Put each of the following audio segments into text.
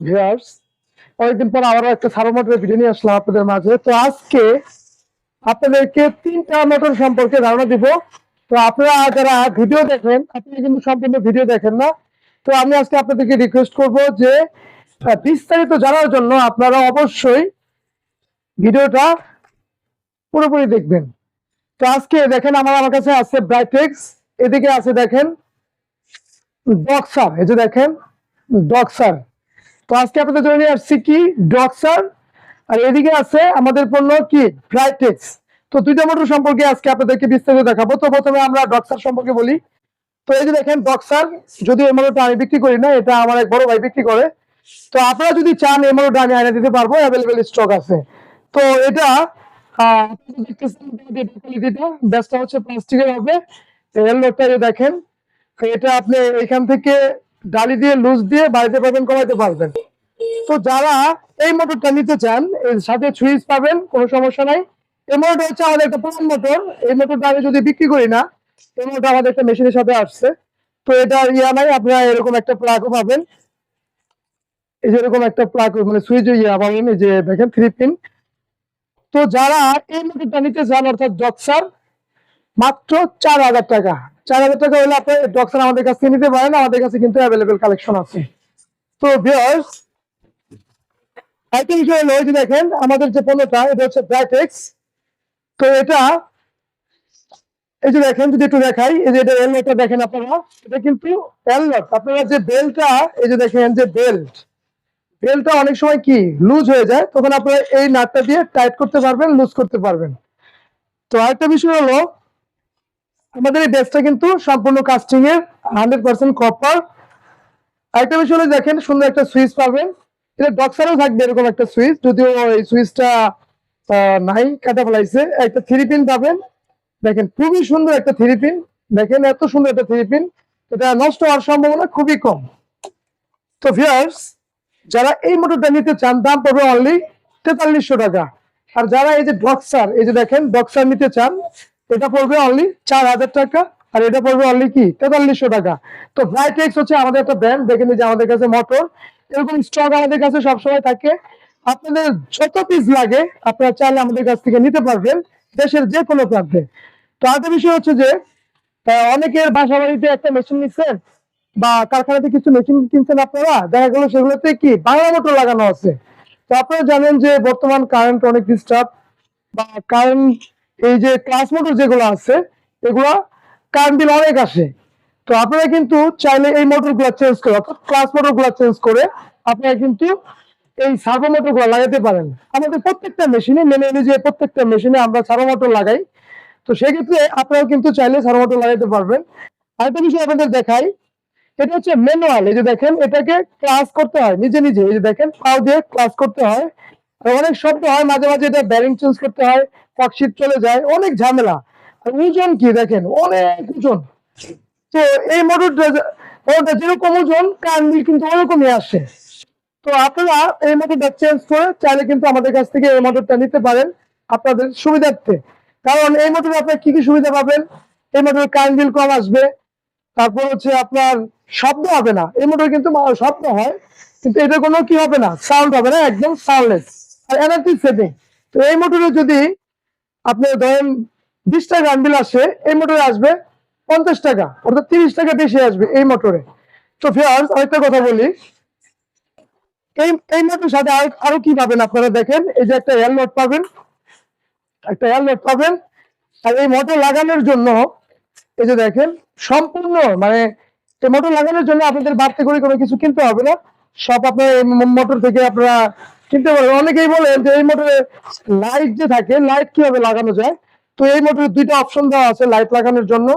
Viewers অনেকদিন পর আবারও একটা সারো মোটরের ভিডিও নিয়ে আসলাম আপনাদের মাঝে। তো আজকে আপনাদেরকে তিনটা মোটর সম্পর্কে ধারণা দিব। তো আপনারা যারা ভিডিও দেখেন, আপনারা কিন্তু সম্পূর্ণ ভিডিও দেখেন না। তো আমি আজকে আপনাদেরকে রিকোয়েস্ট করব যে বিস্তারিত জানার জন্য আপনারা অবশ্যই ভিডিওটা পুরোপুরি দেখবেন। তো আজকে দেখেন, আমার আমার কাছে আছে ব্রাইটেক্স এদিকে আছে দেখেন ডক্সার এই যে দেখেন ডক্সার তো আজকে আপনাদের জন্য নিয়ে আসছি কি? ডক্সার আর এদিকে আছে আমাদের পণ্য কি? ব্রাইটেক্স তো দুইটা মোটর সম্পর্কে আজকে আপনাদেরকে বিস্তারিত দেখাবো। তো প্রথমে আমরা ডক্সার সম্পর্কে বলি। তো এই যে দেখেন ডক্সার যদি এই মোটরটা আমি বিক্রি করি না, এটা আমার এক বড় ভাই বিক্রি করে। তো আপনারা যদি চান, এই মোটরটা আমি এনে দিতে পারব। অ্যাভেলেবেল স্টক আছে। তো এটা ব্যাসটা হচ্ছে প্লাস্টিকের হবে দেখেন, এটা আপনি এখান থেকে ডালি দিয়ে, লুজ দিয়ে বাড়িতে পাবেন কমাইতে পারবেন। তো যারা এই মোটরটা নিতে চান, এর সাথে সুইচ পাবেন, কোনো সমস্যা নাই। এই মোটরটা হচ্ছে আমাদের একটা পুরান মোটর এই মোটরটা আমি যদি বিক্রি করি না, এই মোটরটা আমাদের একটা মেশিনের সাথে আসছে। তো এটা ইয়া নাই, আপনারা এরকম একটা প্লাগও পাবেন। এই যে এরকম একটা প্লাগ মানে সুইচ ইয়া পাবেন, এই যে দেখেন থ্রি পিন তো যারা এই মোটরটা নিতে চান, অর্থাৎ ডক্সার মাত্র চার হাজার টাকা। চার হাজার টাকা হলে আপনি ডক্সার আমাদের কাছে নিতে পারেন, আমাদের কাছে কিন্তু অ্যাভেলেবেল কালেকশন আছে। তো ভিউয়ার্স বিষয় হলো, এই যে দেখেন, আমাদের যে পণ্যটা, এটা হচ্ছে ব্রাইটেক্স তো এটা, এই যে দেখেন, যদি একটু দেখাই, এই যে এটা এলটা দেখেন আপনারা, এটা কিন্তু এলনট আপনারা যে বেলটা এই যে দেখেন যে বেল্ট বেলটা অনেক সময় কি লুজ হয়ে যায়, তখন আপনারা এই নাটটা দিয়ে টাইট করতে পারবেন লুজ করতে পারবেন। তো আরেকটা বিষয় হলো আমাদের এই বেসটা কিন্তু সম্পূর্ণ কাস্টিং এর হান্ড্রেড পার্সেন্ট কপার আরেকটা বিষয় দেখেন, সুন্দর একটা সুইচ পাবেন। এটা ডক্সারও থাকবে এরকম একটা সুইচ যদিও এই সুইচটা নাই, কাটা ফেলাইছে। একটা থ্রি পিন পাবেন। দেখেন, খুবই সুন্দর একটা থ্রি পিন দেখেন, এত সুন্দর একটা থ্রি পিন এটা নষ্ট হওয়ার সম্ভাবনা খুবই কম। তো ভিয়ার্স যারা এই মোটরটা নিতে চান, দাম পাবে অনলি তেতাল্লিশশো টাকা। আর যারা এই যে বক্সার এই যে দেখেন বক্সার নিতে চান এটা পড়বে অনলি চার হাজার টাকা, আর এটা পড়বে অনলি কি? তেতাল্লিশশো টাকা। তো ব্রাইটেক্স হচ্ছে আমাদের একটা ব্র্যান্ড এই যে আমাদের কাছে মোটর এরকম স্টক আমাদের কাছে সবসময় থাকে। আপনাদের যত পিস লাগে, আপনারা চাইলে আমাদের কাছ থেকে নিতে পারবেন, দেশের যে কোনো প্রান্তে। তো আরেকটা বিষয় হচ্ছে যে অনেকের বাসা বাড়িতে একটা মেশিন নিচ্ছেন, বা কারখানাতে কিছু মেশিন কিনছেন আপনারা, দেখা গেল সেগুলোতে কি বাংলা মোটর লাগানো আছে। তো আপনারা জানেন যে বর্তমান কারেন্ট অনেক ডিস্টার্ব বা কারেন্ট এই যে ক্লাস মোটর যেগুলো আছে, এগুলো কারেন্ট বিল অনেক আসে তো আপনারা কিন্তু চাইলে এই মোটরগুলা চেঞ্জ করে, অর্থাৎ ক্লাস মোটরগুলা চেঞ্জ করে আপনারা কিন্তু এই সার্ভো মোটরগুলা লাগাতে পারেন। আমাদের প্রত্যেকটা মেশিনে মেনে এনে প্রত্যেকটা মেশিনে আমরা সার্ভো মোটর লাগাই। তো সেক্ষেত্রে আপনারাও কিন্তু চাইলে সার্ভো মোটর লাগাতে পারবেন। আরেকটা বিষয় আপনাদের দেখাই, এটা হচ্ছে ম্যানুয়াল এই যে দেখেন, এটাকে ক্লাস করতে হয়, নিজে নিজে। এই যে দেখেন, পাও দিয়ে ক্লাস করতে হয়। আর অনেক শব্দ হয়, মাঝে মাঝে এটা ব্যারিং চেঞ্জ করতে হয় ককশিট চলে যায়, অনেক ঝামেলা। আর ওজন কি দেখেন? অনেক ওজন। তো এই মোটরটা যেরকম ওজন কান্দি কিন্তু ওরকমই আসে। তো আপনারা এই মোটরটা চেঞ্জ করে চাইলে কিন্তু আমাদের কাছ থেকে এই মোটরটা নিতে পারেন আপনাদের সুবিধার্থে। কারণ এই মোটরে আপনার কি কি সুবিধা পাবেন? এই মোটরের কারেন্ট বিল কম আসবে, তারপর হচ্ছে আপনার শব্দ হবে না। এই মোটর কিন্তু শব্দ হয়, কিন্তু এটা কোনো কি হবে না? সাউন্ড হবে না, একদম সাউন্ডলেস আর এনার্জি সেভিং তো এই মোটরে যদি আপনি ধরেন বিশ টাকা বিল আসে, এই মোটরে আসবে পঞ্চাশ টাকা, অর্থাৎ তিরিশ টাকা বেশি আসবে এই মোটরে। তো ফিয়ার্স আরেকটা কথা বলি। এই এই মোটরের সাথে আর, আরও কি পাবেন আপনারা দেখেন? এই যে একটা এয়ার নোট পাবেন। একটা এয়ার নোট পাবেন। আর এই মোটর লাগানোর জন্য, এই যে দেখেন, সম্পূর্ণ মানে এই মোটর লাগানোর জন্য আপনাদের বাড়তে করে কোনো কিছু কিনতে হবে না। সব আপনার এই মোটর থেকে আপনারা কিনতে পারবেন অনেকেই বলেন যে এই মোটরে লাইট যে থাকে লাইট কীভাবে লাগানো যায়? তো এই মোটরে দুইটা অপশন দেওয়া আছে লাইট লাগানোর জন্য।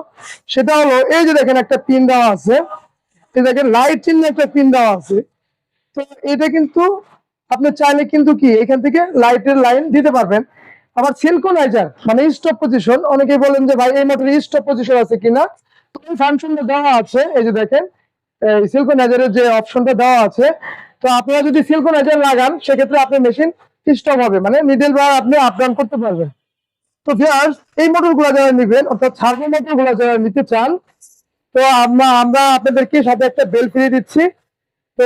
সেটা হলো, এই যে দেখেন একটা পিন দেওয়া আছে। এই দেখেন লাইট চিহ্ন একটা পিন দেওয়া আছে। তো এটা কিন্তু আপনি চাইলে কিন্তু কি, এখান থেকে লাইটের লাইন দিতে পারবেন। আবার সিনক্রোনাইজার মানে স্টপ পজিশন অনেকেই বলেন যে ভাই, এই মোটরে স্টপ পজিশন আছে কিনা? তো ফাংশনটা দেওয়া আছে, এই যে দেখেন, এই সিনক্রোনাইজারের যে অপশনটা দেওয়া আছে তো আপনারা যদি সিনক্রোনাইজার লাগান, সেক্ষেত্রে আপনার মেশিন স্টপ হবে মানে মিডল বার আপনি আপ ডাউন করতে পারবেন। তো ভিউয়ার্স এই মোটরগুলা যারা নিবেন, অর্থাৎ সার্ভো মোটরগুলা যারা নিতে চান, তো আমরা আমরা আপনাদেরকে সাথে একটা বেল ফিরিয়ে দিচ্ছি। তো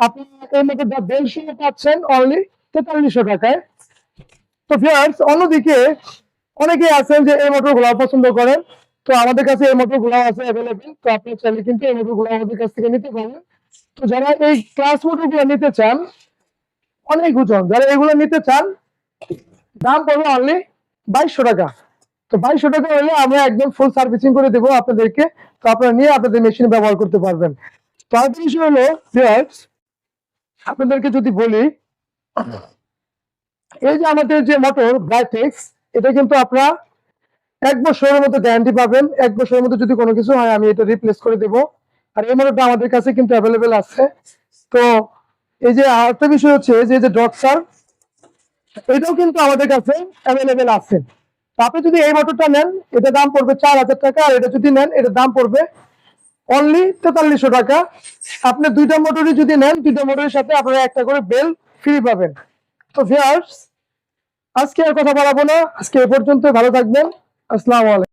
আপনি এই মোটরটা দেড়শো পাচ্ছেন অনলি তেতাল্লিশশো টাকায়। তো ভিউয়ার্স অন্যদিকে অনেকেই আছেন যে এই মোটরগুলো পছন্দ করেন। তো আমাদের কাছে এই মোটরগুলো আছে অ্যাভেলেবেল তো আপনি চাইলে কিন্তু এই মোটরগুলো আমাদের কাছ থেকে নিতে পারেন। তো যারা এই ক্লাস মোটর নিতে চান, অনেক ওজন যারা এগুলো নিতে চান, দাম পড়বে অনলি বাইশশো টাকা। তো বাইশশো টাকা হলে আমরা একদম ফুল সার্ভিসিং করে দেবো আপনাদেরকে। তো আপনারা নিয়ে আপনাদের মেশিন ব্যবহার করতে পারবেন। তো আরেকটা বিষয় হলো আপনাদেরকে যদি বলি, এই যে আমাদের যে মোটর ব্রাইটেক্স এটা কিন্তু আপনারা এক বছরের মতো গ্যারান্টি পাবেন। এক বছরের মধ্যে যদি কোনো কিছু হয়, আমি এটা রিপ্লেস করে দেব। আর এই মোটরটা আমাদের কাছে কিন্তু অ্যাভেলেবেল আছে। তো এই যে আরেকটা বিষয় হচ্ছে যে যে ডক্সার এটাও কিন্তু আমাদের কাছে অ্যাভেলেবেল আছে। আপনি যদি এই মোটরটা নেন, এটা দাম পড়বে চার হাজার টাকা, আর এটা যদি নেন, এটার দাম পড়বে অনলি তেতাল্লিশশো টাকা। আপনি দুইটা মোটরই যদি নেন, দুইটা মোটরের সাথে আপনারা একটা করে বেল ফ্রি পাবেন। তো ভিউয়ার্স আজকে আর কথা বাড়াবো না। আজকে এ পর্যন্ত ভালো থাকবেন। আসসালামু আলাইকুম।